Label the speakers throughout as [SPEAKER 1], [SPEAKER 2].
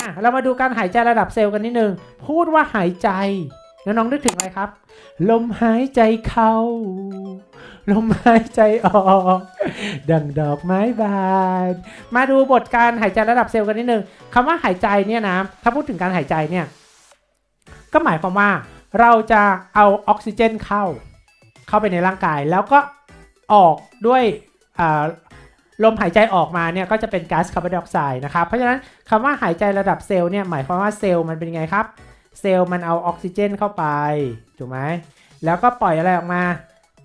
[SPEAKER 1] อะเรามาดูการหายใจระดับเซลล์กันนิดนึง พูดว่าหายใจ แล้วน้องนึกถึงอะไรครับ ลมหายใจเข้า ลมหายใจออก ดังดอกไม้บาน มาดูบทการหายใจระดับเซลล์กันนิดนึงคำว่าหายใจเนี่ยนะ ถ้าพูดถึงการหายใจเนี่ย ก็หมายความว่าเราจะเอาออกซิเจนเข้า เข้าไปในร่างกาย แล้วก็ออกด้วยอ่า ลมหายใจออกมาเนี่ยก็จะเป็นก๊าซคาร์บอนไดออกไซด์นะครับ เพราะฉะนั้นคำว่าหายใจระดับเซลล์เนี่ยหมายความว่าเซลล์มันเป็นยังไงครับ เซลล์มันเอาออกซิเจนเข้าไปถูกไหมแล้วก็ปล่อยอะไรออกมา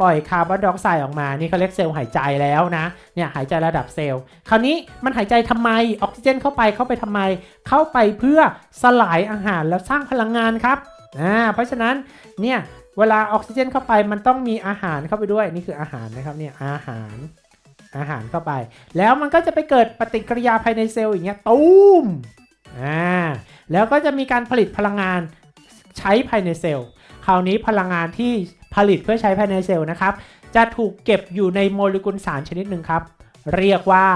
[SPEAKER 1] ปล่อยคาร์บอนไดออกไซด์ออกมา นี่เขาเรียกเซลล์หายใจแล้วนะ เนี่ยหายใจระดับเซลล์ คราวนี้มันหายใจทำไม ออกซิเจนเข้าไป เข้าไปทำไม เข้าไปเพื่อสลายอาหารแล้วสร้างพลังงานครับ อ่า เพราะฉะนั้น เนี่ย เวลาออกซิเจนเข้าไปมันต้องมีอาหารเข้าไปด้วย นี่คืออาหารนะครับ เนี่ยอาหาร อาหารเข้าไป แล้วมันก็จะไปเกิดปฏิกิริยาภายในเซลล์อย่างเงี้ยตูมอ่าแล้วก็จะมีการผลิตพลังงานใช้ภายในเซลล์ คราวนี้พลังงานที่ผลิตเพื่อใช้ภายในเซลล์นะครับ จะถูกเก็บอยู่ในโมเลกุลสารชนิดหนึ่งครับ เรียกว่า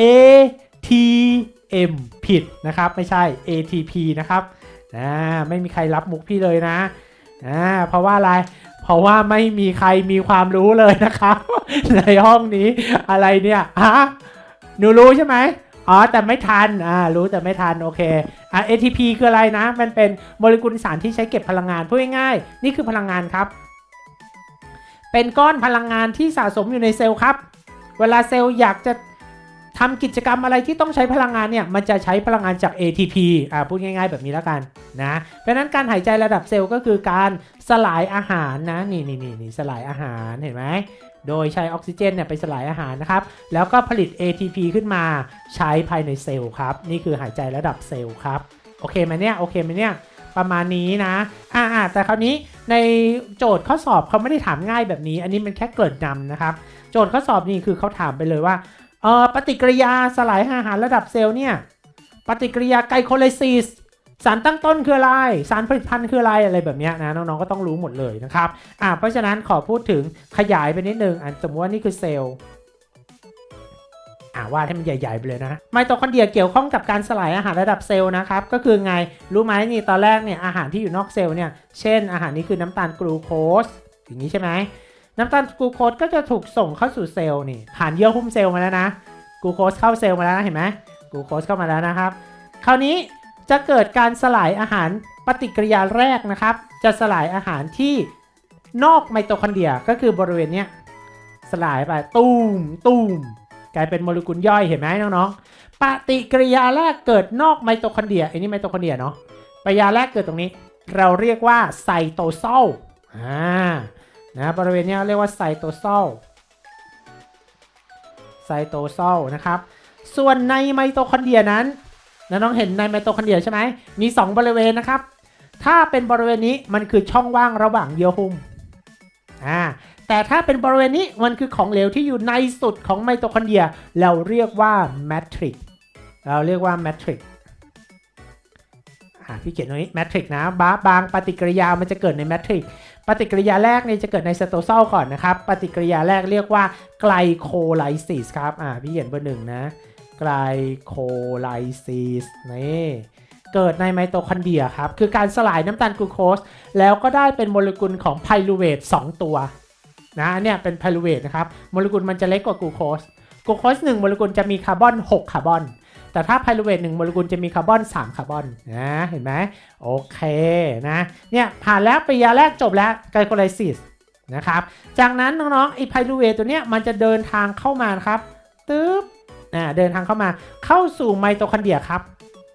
[SPEAKER 1] ATM ผิดนะครับ ไม่ใช่ ATP นะครับอ่าไม่มีใครรับมุกพี่เลยนะ อ่าเพราะว่าอะไร เพราะว่าไม่มีใครมีความรู้เลยนะครับ ในห้องนี้อะไรเนี่ยฮะหนูรู้ใช่ไหมอ๋อแต่ไม่ทันอ่ารู้แต่ไม่ทันโอเคอ่า ATP คืออะไรนะ มันเป็นโมเลกุลสารที่ใช้เก็บพลังงานพูดง่ายๆนี่คือพลังงานครับ เป็นก้อนพลังงานที่สะสมอยู่ในเซลล์ครับ เวลาเซลล์อยากจะ ทำกิจกรรมอะไรที่ต้องใช้พลังงานเนี่ยมันจะใช้พลังงานจาก ATP อ่าพูดง่าย ๆ แบบนี้แล้วกันนะเพราะนั้นการหายใจระดับเซลล์ก็คือการสลายอาหารนะนี่นี่นี่นี่สลายอาหารเห็นไหมโดยใช้ออกซิเจนเนี่ยไปสลายอาหารนะครับแล้วก็ผลิต ATP ขึ้นมาใช้ภายในเซลล์ครับนี่คือหายใจระดับเซลล์ครับโอเคไหมเนี่ยโอเคไหมเนี่ยประมาณนี้นะอ่าแต่คราวนี้ในโจทย์ข้อสอบเขาไม่ได้ถามง่ายแบบนี้ อันนี้มันแค่เกิดนำนะครับ โจทย์ข้อสอบนี่คือเขาถามไปเลยว่า เอ่อปฏิกิริยาสลายอาหารระดับเซลล์เนี่ยปฏิกิริยาไกลโคไลซิสสารตั้งต้นคืออะไร สารผลิตภัณฑ์คืออะไรอะไรแบบนี้นะน้องๆก็ต้องรู้หมดเลยนะครับอ่าเพราะฉะนั้นขอพูดถึงขยายไปนิดนึงอันสมมติว่านี่คือเซลล์อ่าวาดให้มันใหญ่ๆไปเลยนะไมโตคอนเดรียเกี่ยวข้องกับการสลายอาหารระดับเซลล์นะครับ ก็คือไงรู้ไหมนี่ตอนแรกเนี่ยอาหารที่อยู่นอกเซลล์เนี่ยเช่นอาหารนี้คือน้ำตาลกลูโคสอย่างนี้ใช่ไหม น้ำตาลกูโคสก็จะถูกส่งเข้าสู่เซลล์นี่ผ่านเยื่อหุ้มเซลล์มาแล้วนะกูโคสเข้าเซลล์มาแล้วนะเห็นไหมกูโคสเข้ามาแล้วนะครับ คราวนี้จะเกิดการสลายอาหารปฏิกิริยาแรกนะครับ จะสลายอาหารที่นอกไมโตคอนเดรียก็คือบริเวณเนี้ยสลายไปตูมตูมกลายเป็นโมเลกุลย่อยเห็นไหมน้องๆปฏิกิริยาแรกเกิดนอกไมโตคอนเดรียอันนี้ไมโตคอนเดรียเนาะปฏิกิริยาแรกเกิดตรงนี้ เราเรียกว่าไซโตโซลอ่า นะบริเวณนี้เรียกว่าไซโตโซลไซโตโซลนะครับ ส่วนในไมโตคอนเดรียนั้นน้องเห็นในไมโตคอนเดรียใช่ไหมมี 2 บริเวณนะครับ ถ้าเป็นบริเวณนี้มันคือช่องว่างระหว่างเยื่อหุ้มอ่าแต่ถ้าเป็นบริเวณนี้มันคือของเหลวที่อยู่ในสุดของไมโตคอนเดรีย เราเรียกว่าแมทริกเราเรียกว่าแมทริกอ่าพี่เขียนตรงนี้แมทริกนะบาบางปฏิกิริยามันจะเกิดในแมทริก ปฏิกิริยาแรกเนี่ยจะเกิดในสโตโซลก่อนนะครับ ปฏิกิริยาแรกเรียกว่าไกลโคไลซิสครับ อ่าพี่เขียนเบอร์หนึ่งนะ ไกลโคไลซิสนี่เกิดในไมโตคอนเดรียครับ คือการสลายน้ำตาลกลูโคส แล้วก็ได้เป็นโมเลกุลของไพรูเวท2ตัวนะเนี่ยเป็นไพรูเวทนะครับ โมเลกุลมันจะเล็กกว่ากลูโคส กลูโคส1โมเลกุลจะมีคาร์บอน 6 คาร์บอน แต่ถ้าไพรูเวท1โมเลกุลจะมีคาร์บอน 3 คาร์บอนนะเห็นไหมโอเคนะเนี่ยผ่านแล้วปริยาแรกจบแล้วไกลโคไลซิสนะครับจากนั้นน้องๆไอไพรูเวทตัวเนี้ยมันจะเดินทางเข้ามาครับตึ๊บอ่าเดินทางเข้ามาเข้าสู่ไมโตคอนเดรียครับ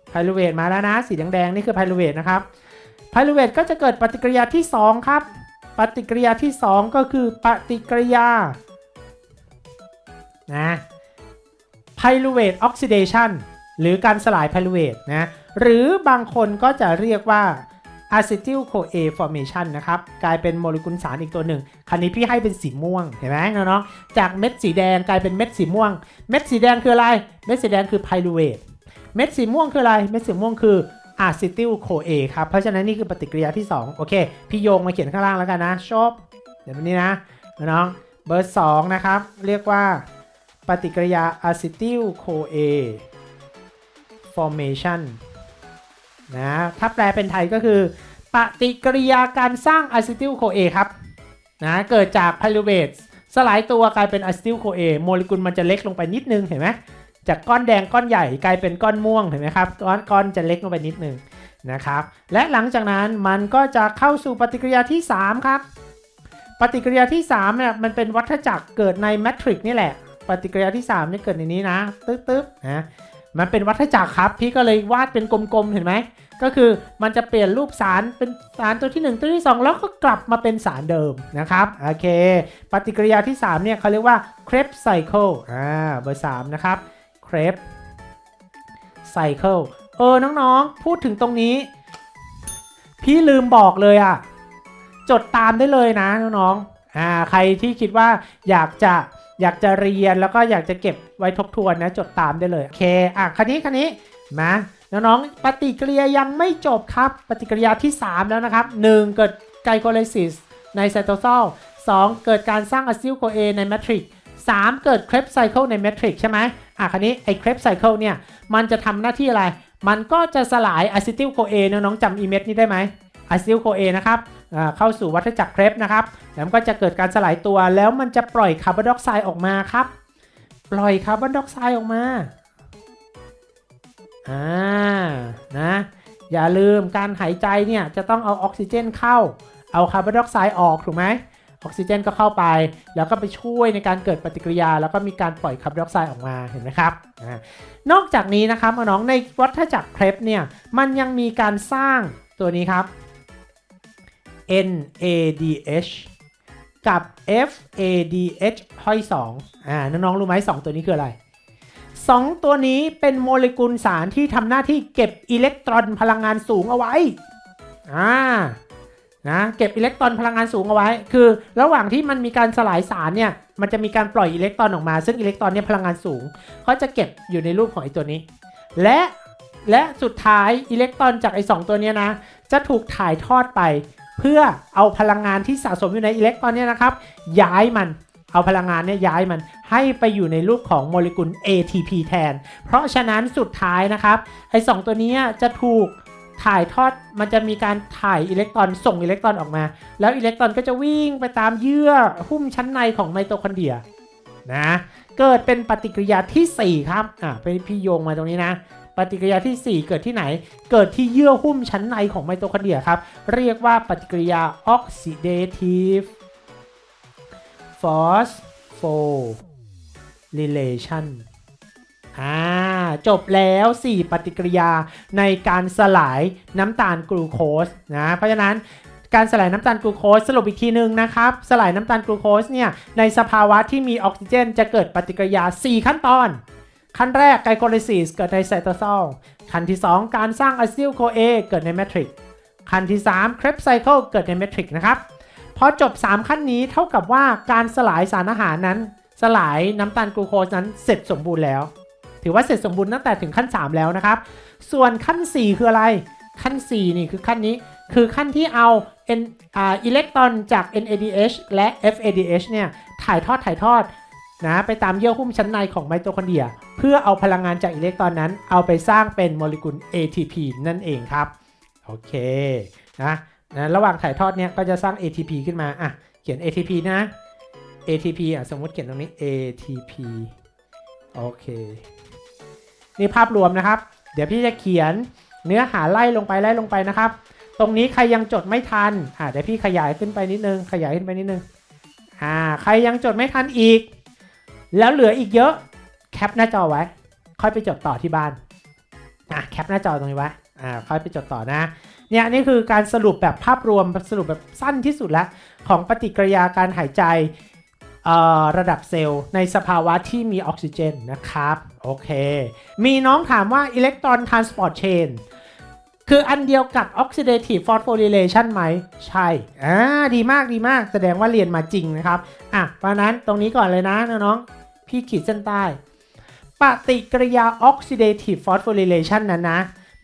[SPEAKER 1] ไพรูเวทมาแล้วนะสีแดงๆนี่คือไพรูเวทนะครับไพรูเวทก็จะเกิดปฏิกิริยาที่ 2 ครับ ปฏิกิริยาที่ 2 ก็คือปฏิกิริยานะ ไพรูเวทออกซิเดชันหรือการสลายไพรูเวทนะหรือบางคนก็จะเรียกว่า acetyl CoA formation นะครับ กลายเป็นโมเลกุลสารอีกตัวหนึ่งคราวนี้พี่ให้เป็นสีม่วง เห็นไหมน้องๆจากเม็ดสีแดงกลายเป็นเม็ดสีม่วง เม็ดสีแดงคืออะไร เม็ดสีแดงคือไพรูเวทเม็ดสีม่วงคืออะไร เม็ดสีม่วงคือ acetyl CoA ครับ เพราะฉะนั้นนี่คือปฏิกิริยาที่ 2 โอเค พี่โยงมาเขียนข้างล่างแล้วกันนะ ชอบ เดี๋ยววันนี้นะ น้อง เบอร์ 2 นะครับ เรียกว่า ปฏิกิริยา acetyl CoA formation นะถ้าแปลเป็นไทยก็คือ ปฏิกิริยาการสร้างอะซิติลโคเอครับนะเกิดจากไพรูเวทสลายตัวกลายเป็นอะซิติลโคเอโมเลกุลมันจะเล็กลงไปนิดนึงเห็นไหมจากก้อนแดงก้อนใหญ่กลายเป็นก้อนม่วงเห็นไหมครับก้อนก้อนจะเล็กลงไปนิดนึงนะครับและหลังจากนั้นมันก็จะเข้าสู่ปฏิกิริยาที่ 3 ครับ ปฏิกิริยาที่3เนี่ยมันเป็นวัฏจักรเกิดในแมทริกนี่แหละ ปฏิกิริยาที่3เนี่เกิดในนี้นะตึ๊บตึ๊บนะมันเป็นวัฏจักรครับ พี่ก็เลยวาดเป็นกลมๆเห็นไหมก็คือมันจะเปลี่ยนรูปสารเป็นสารตัวที่ 1 ตัวที่ 2 แล้วก็กลับมาเป็นสารเดิมนะครับโอเค ปฏิกิริยาที่ 3 เนี่ยเขาเรียกว่า Krebs cycle อ่าเบอร์3นะครับ Krebs cycle เออน้องๆ พูดถึงตรงนี้ พี่ลืมบอกเลยอะ จดตามได้เลยนะน้องๆอ่าใครที่คิดว่าอยากจะ อยากจะเรียนแล้วก็อยากจะเก็บไว้ทบทวนนะจดตามได้เลย โอเค อะคันนี้คันนี้มาน้องๆปฏิกิริยายังไม่จบครับ ปฏิกิริยาที่ 3 แล้วนะครับ 1 เกิดไกลโคไลซิสในไซโตซอล2เกิดการสร้างอะซิลโคเอในแมทริก3เกิดเครปไซเคิลในแมทริกใช่ไหมอะคันนี้ไอ้เครปไซเคิลเนี่ย มันจะทำหน้าที่อะไร มันก็จะสลายอะซิติลโคเอน้องๆจำอีเม็ดนี้ได้ไหมอะซิติลโคเอนะครับ เข้าสู่วัฏจักรเครปนะครับแล้วมันก็จะเกิดการสลายตัวแล้วมันจะปล่อยคาร์บอนไดออกไซด์ออกมาครับ ปล่อยคาร์บอนไดออกไซด์ออกมาอ่านะอย่าลืมการหายใจเนี่ยจะต้องเอาออกซิเจนเข้า เอาคาร์บอนไดออกไซด์ออกถูกไหมออกซิเจนก็เข้าไป แล้วก็ไปช่วยในการเกิดปฏิกิริยา แล้วก็มีการปล่อยคาร์บอนไดออกไซด์ออกมาเห็นไหมครับนอกจากนี้นะครับน้องในวัฏจักรเครปเนี่ยมันยังมีการสร้างตัวนี้ครับ NADH กับ FADH ห้อย2อ่า น้องๆ รู้ไหม 2 ตัวนี้คืออะไรสองตัวนี้เป็นโมเลกุลสารที่ทำหน้าที่เก็บอิเล็กตรอนพลังงานสูงเอาไว้ อ่า นะ เก็บอิเล็กตรอนพลังงานสูงเอาไว้ คือ ระหว่างที่มันมีการสลายสารเนี่ย มันจะมีการปล่อยอิเล็กตรอนออกมา ซึ่งอิเล็กตรอนเนี่ยพลังงานสูง เขาจะเก็บอยู่ในรูปของไอตัวนี้ และและสุดท้ายอิเล็กตรอนจากไอ้สองตัวนี้นะ จะถูกถ่ายทอดไป เพื่อเอาพลังงานที่สะสมอยู่ในอิเล็กตรอนเนี่ยนะครับ ย้ายมันเอาพลังงานเนี่ยย้ายมันให้ไปอยู่ในรูปของโมเลกุล ATP แทน เพราะฉะนั้นสุดท้ายนะครับไอ้สองตัวนี้จะถูกถ่ายทอดมันจะมีการถ่ายอิเล็กตรอนส่งอิเล็กตรอนออกมา แล้วอิเล็กตรอนก็จะวิ่งไปตามเยื่อหุ้มชั้นในของไมโตคอนเดรียนะเกิดเป็นปฏิกิริยาทีสี่4 ครับอ่าไปพี่โยงมาตรงนี้นะ ปฏิกิริยาที่ 4 เกิดที่ไหน เกิดที่เยื่อหุ้มชั้นในของไมโตคอนเดรียครับ เรียกว่าปฏิกิริยา oxidative phosphorylation อ่าจบแล้ว 4 ปฏิกิริยาในการสลายน้ำตาลกลูโคสนะเพราะฉะนั้นการสลายน้ำตาลกลูโคสสรุปอีกทีหนึ่งนะครับ สลายน้ำตาลกลูโคสเนี่ยในสภาวะที่มีออกซิเจน จะเกิดปฏิกิริยา 4 ขั้นตอน ขั้นแรกไกลโคไลซิสเกิดในไซโตโซลขั้นที่ 2 การสร้างอะซิลโคเอเกิดในแมทริกขั้นที่ 3 ครปไซเคิลเกิดในแมทริกนะครับพอจบ 3 ขั้นนี้เท่ากับว่าการสลายสารอาหารนั้น สลายน้ำตาลกลูโคสนั้นเสร็จสมบูรณ์แล้ว ถือว่าเสร็จสมบูรณ์ตั้งแต่ถึงขั้น 3 แล้วนะครับ ส่วนขั้น 4 คืออะไร ขั้น 4 นี่คือขั้นนี้ คือขั้นที่เอา N อ่าอิเล็กตรอนจาก NADH และ FADH เนี่ยถ่ายทอดถ่ายทอด นะไปตามเยื่อหุ้มชั้นในของไมโตคอนเดรีย เพื่อเอาพลังงานจากอิเล็กตรอนนั้น เอาไปสร้างเป็นโมเลกุล ATP นั่นเองครับโอเคนะนะระหว่างถ่ายทอดเนี่ยก็จะสร้าง ATP ขึ้นมาอะเขียน ATP นะ ATP อะสมมติเขียนตรงนี้ ATP โอเคนี่ภาพรวมนะครับ เดี๋ยวพี่จะเขียนเนื้อหาไล่ลงไปไล่ลงไปนะครับ ตรงนี้ใครยังจดไม่ทันอ่าเดี๋ยวพี่ขยายขึ้นไปนิดนึงขยายขึ้นไปนิดนึงอ่าใครยังจดไม่ทันอีก แล้วเหลืออีกเยอะแคปหน้าจอไว้ ค่อยไปจดต่อที่บ้านอะแคปหน้าจอตรงนี้ไว้อ่าค่อยไปจดต่อนะเนี่ยนี่คือการสรุปแบบภาพรวมสรุปแบบสั้นที่สุดแล้ว ของปฏิกิริยาการหายใจระดับเซลล์ในสภาวะที่มีออกซิเจนนะครับโอเค มีน้องถามว่าอิเล็กตรอนทรานสปอร์ตเชนคืออันเดียวกับ oxidative phosphorylation ไหม ใช่อ่าดีมากดีมากแสดงว่าเรียนมาจริงนะครับ อะเพราะนั้นตรงนี้ก่อนเลยนะน้อง พี่ขีดเส้นใต้ ปฏิกิริยา oxidative phosphorylation นั้นนะ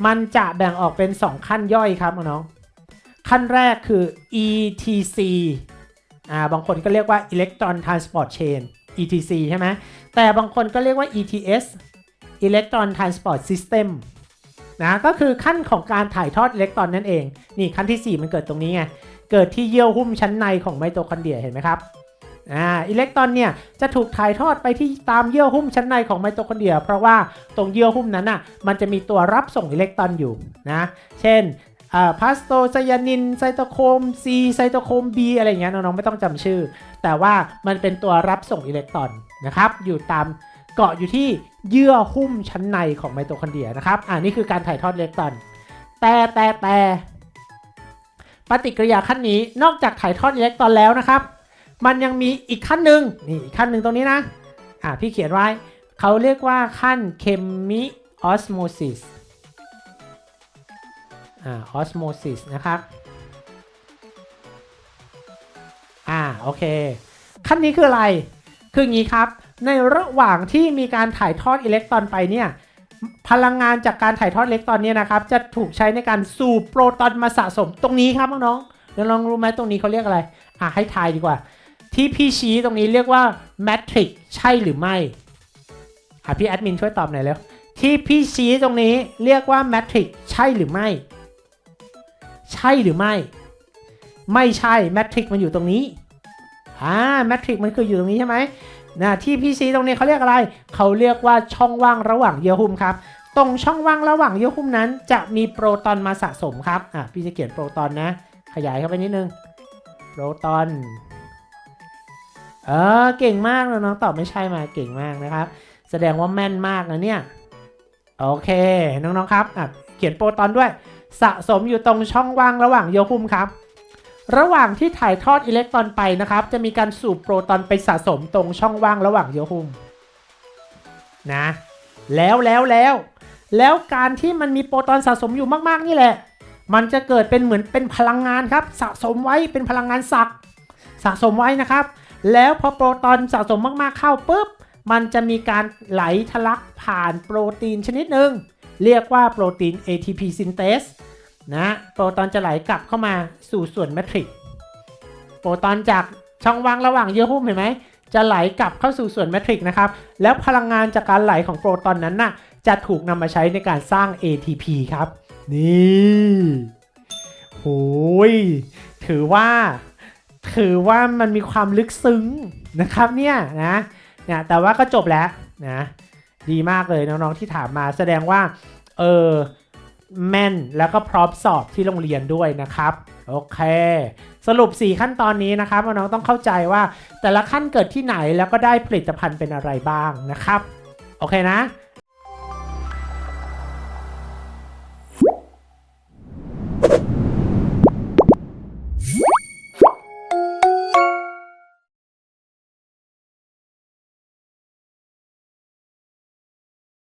[SPEAKER 1] มันจะแบ่งออกเป็น 2 ขั้นย่อยครับน้องขั้นแรกคือ ETC อ่าบางคนก็เรียกว่า Electron Transport Chain ETC ใช่ไหมแต่บางคนก็เรียกว่า ETS Electron Transport System นะก็คือขั้นของการถ่ายทอดอิเล็กตรอนนั่นเอง นี่ขั้นที่ 4 มันเกิดตรงนี้ไง เกิดที่เยื่อหุ้มชั้นในของไมโตคอนเดรียเห็นไหมครับ อ่าอิเล็กตรอนเนี่ยจะถูกถ่ายทอดไปที่ตามเยื่อหุ้มชั้นในของไมโตคอนเดรีย เพราะว่าตรงเยื่อหุ้มนั้นอะมันจะมีตัวรับส่งอิเล็กตรอนอยู่นะเช่นอ่าพาสโตไซยานินไซโตโครม C ไซโตโครม B อะไรเงี้ยน้องๆไม่ต้องจำชื่อ แต่ว่ามันเป็นตัวรับส่งอิเล็กตรอนนะครับอยู่ตามเกาะอยู่ที่เยื่อหุ้มชั้นในของไมโตคอนเดรียนะครับอ่านี่คือการถ่ายทอดอิเล็กตรอน แต่แต่แต่ปฏิกิริยาขั้นนี้นอกจากถ่ายทอดอิเล็กตรอนแล้วนะครับ มันยังมีอีกขั้นหนึ่งนี่อีกขั้นหนึ่งตรงนี้นะอ่าพี่เขียนไว้เขาเรียกว่าขั้นเคมีออสโมซิสอ่าออสโมซิสนะครับอ่าโอเค ขั้นนี้คืออะไร คืองี้ครับ ในระหว่างที่มีการถ่ายทอดอิเล็กตรอนไปเนี่ยพลังงานจากการถ่ายทอดอิเล็กตรอนเนี่ยนะครับ จะถูกใช้ในการสูบโปรตอนมาสะสมตรงนี้ครับน้องๆน้องๆรู้ไหมตรงนี้เขาเรียกอะไร อะให้ทายดีกว่า ที่พี่ชี้ตรงนี้เรียกว่าแมทริกใช่หรือไม่อะพี่แอดมินช่วยตอบหน่อยเร็วที่พี่ชี้ตรงนี้เรียกว่าแมทริกใช่หรือไม่ ใช่หรือไม่ ไม่ใช่แมทริกมันอยู่ตรงนี้อ่าแมทริกมันคืออยู่ตรงนี้ใช่ไหมนะที่พี่ชี้ตรงนี้เขาเรียกอะไร เขาเรียกว่าช่องว่างระหว่างเยื่อหุ้มครับตรงช่องว่างระหว่างเยื่อหุ้มนั้น จะมีโปรตอนมาสะสมครับ อะพี่จะเขียนโปรตอนนะ ขยายเข้าไปนิดนึง โปรตอน ออเก่งมากนะน้องตอบไม่ใช่มาเก่งมากนะครับ แสดงว่าแม่นมากนะเนี่ย โอเค น้องๆครับอะเขียนโปรตอนด้วย สะสมอยู่ตรงช่องว่างระหว่างเยื่อหุ้มครับ ระหว่างที่ถ่ายทอดอิเล็กตรอนไปนะครับ จะมีการสูบโปรตอนไปสะสมตรงช่องว่างระหว่างเยื่อหุ้มนะแล้วแล้วแล้วแล้วการที่มันมีโปรตอนสะสมอยู่มากๆนี่แหละ มันจะเกิดเป็นเหมือนเป็นพลังงานครับ สะสมไว้เป็นพลังงานศักด์สะสมไว้นะครับ แล้วพอโปรตอนสะสมมากๆเข้าปุ๊บ มันจะมีการไหลทะลักผ่านโปรตีนชนิดหนึ่งเรียกว่าโปรตีน ATP synthase นะโปรตอนจะไหลกลับเข้ามาสู่ส่วนแมทริกโปรตอนจากช่องว่างระหว่างเยื่อหุ้มเห็นไหมจะไหลกลับเข้าสู่ส่วนแมทริกนะครับ แล้วพลังงานจากการไหลของโปรตอนนั้นน่ะจะถูกนำมาใช้ในการสร้าง ATP ครับ นี่โหยถือว่า ถือว่ามันมีความลึกซึ้งนะครับเนี่ยนะเนี่ยแต่ว่าก็จบแล้วนะดีมากเลยน้องๆที่ถามมาแสดงว่าเออแม่นแล้วก็พร้อมสอบที่โรงเรียนด้วยนะครับโอเค สรุป 4 ขั้นตอนนี้นะครับน้องๆต้องเข้าใจว่าแต่ละขั้นเกิดที่ไหนแล้วก็ได้ผลิตภัณฑ์เป็นอะไรบ้างนะครับ โอเคนะ